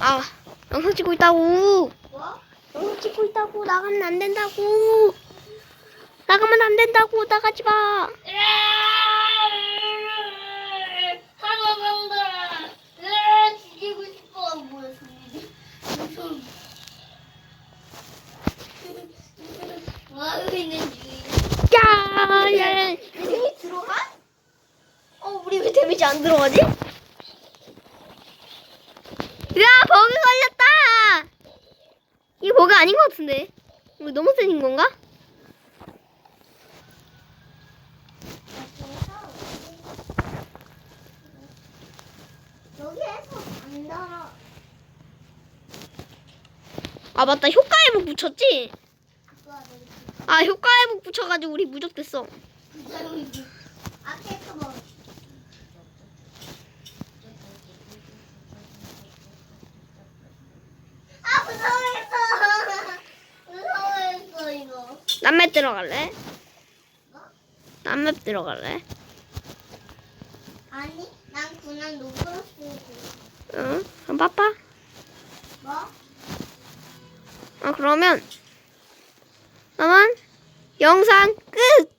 아, 영상 찍고 있다고. 뭐? 영상 찍고 있다고. 나가면 안 된다고. 나가면 안 된다고. 나가지 마. 야, 야, 야. 들어가? 어, 우리 왜 데미지 안 들어가지? 야, 버그 걸렸다. 이 버그 아닌 것 같은데. 우리 너무 센인 건가? 여기에서. 아, 맞다. 효과 회복 붙였지? 아, 효과 회복 붙여가지고 우리 무적됐어. 아, 무서워했어. 남맵 들어갈래? 뭐? 남맵 들어갈래? 아니, 난 그냥 노브로스. 응? 그럼 빠빠. 뭐? 아, 그러면 나만 영상 끝!